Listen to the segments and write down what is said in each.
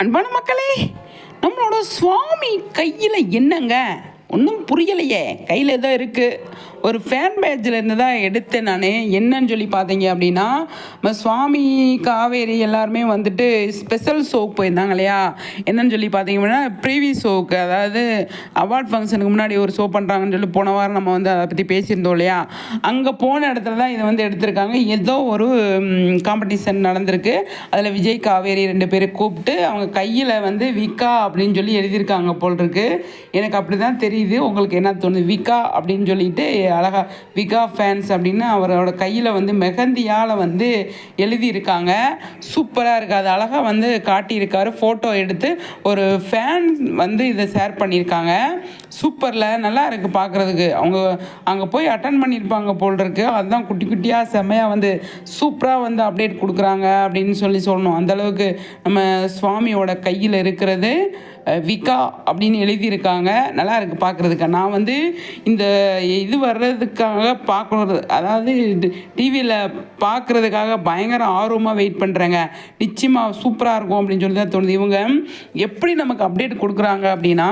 அன்பான மக்களே நம்மளோட சுவாமி கையில் என்னங்க? ஒன்றும் புரியலையே. கையில் ஏதோ இருக்குது ஒரு ஃபேன் பேஜ்லேருந்து தான் எடுத்தேன் நான். என்னன்னு சொல்லி பார்த்தீங்க அப்படின்னா சுவாமி காவேரி எல்லாருமே வந்துட்டு ஸ்பெஷல் ஷோக்கு போயிருந்தாங்க இல்லையா? என்னன்னு சொல்லி பார்த்தீங்க அப்படின்னா ப்ரீவியஸ் ஷோக்கு அதாவது அவார்ட் ஃபங்க்ஷனுக்கு முன்னாடி ஒரு ஷோ பண்ணுறாங்கன்னு சொல்லி போன வாரம் நம்ம வந்து அதை பற்றி பேசியிருந்தோம் இல்லையா? அங்கே போன இடத்துல தான் இதை வந்து எடுத்திருக்காங்க. ஏதோ ஒரு காம்படிஷன் நடந்திருக்கு. அதில் விஜய் காவேரி ரெண்டு பேரை கூப்பிட்டு அவங்க கையில் வந்து விகா அப்படின்னு சொல்லி எழுதியிருக்காங்க போல் இருக்கு. எனக்கு அப்படி தான் தெரியுது. உங்களுக்கு என்ன தோணுது? விகா அப்படின்னு சொல்லிட்டு அழகா விகா ஃபேன்ஸ் அப்படின்னு அவரோட கையில் வந்து மெஹந்தியால் வந்து எழுதியிருக்காங்க. சூப்பராக இருக்குது அது அழகாக வந்து காட்டியிருக்காரு. ஃபோட்டோ எடுத்து ஒரு ஃபேன் வந்து இதை ஷேர் பண்ணியிருக்காங்க. சூப்பரில். நல்லா இருக்குது பார்க்குறதுக்கு. அவங்க அங்கே போய் அட்டன் பண்ணியிருப்பாங்க போல் இருக்கு அதுதான் குட்டி குட்டியாக செம்மையாக வந்து சூப்பராக வந்து அப்டேட் கொடுக்குறாங்க அப்படின்னு சொல்லி சொல்லணும். அந்தளவுக்கு நம்ம சுவாமியோட கையில் இருக்கிறது. விகா அப்படின்னு எழுதியிருக்காங்க. நல்லா இருக்குது பார்க்குறதுக்கு நான் வந்து இந்த இது வர்றதுக்காக பார்க்குறது அதாவது டிவியில் பார்க்குறதுக்காக பயங்கர ஆர்வமாக வெயிட் பண்ணுறேங்க நிச்சயமாக சூப்பராக இருக்கும் அப்படின்னு சொல்லி தான் தோணுது. இவங்க எப்படி நமக்கு அப்டேட் கொடுக்குறாங்க அப்படின்னா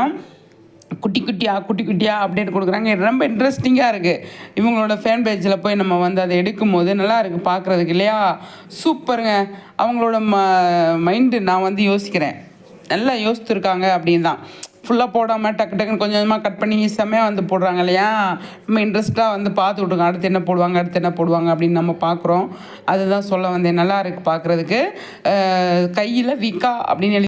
குட்டி குட்டியாக குட்டி குட்டியாக அப்டேட் கொடுக்குறாங்க. ரொம்ப இன்ட்ரெஸ்டிங்காக இருக்குது இவங்களோட ஃபேன் பேஜில் போய் நம்ம வந்து அதை எடுக்கும்போது நல்லா இருக்குது பார்க்குறதுக்கு இல்லையா? சூப்பருங்க அவங்களோட ம மைண்டு நான் வந்து யோசிக்கிறேன். நல்லா யோசித்துருக்காங்க அப்படின்னு தான் ஃபுல்லாக போடாமல் டக்கு டக்குன்னு கொஞ்சம் கொஞ்சமாக கட் பண்ணி செம்மையாக வந்து போடுறாங்க இல்லையா? நம்ம இன்ட்ரெஸ்ட்டாக வந்து பார்த்து விட்ருங்க அடுத்து என்ன போடுவாங்க அடுத்து என்ன போடுவாங்க அப்படின்னு நம்ம பார்க்குறோம். அதுதான் சொல்ல வந்தேன். நல்லா இருக்குது பார்க்குறதுக்கு. கையில் விக்கா அப்படின்னு எழுதி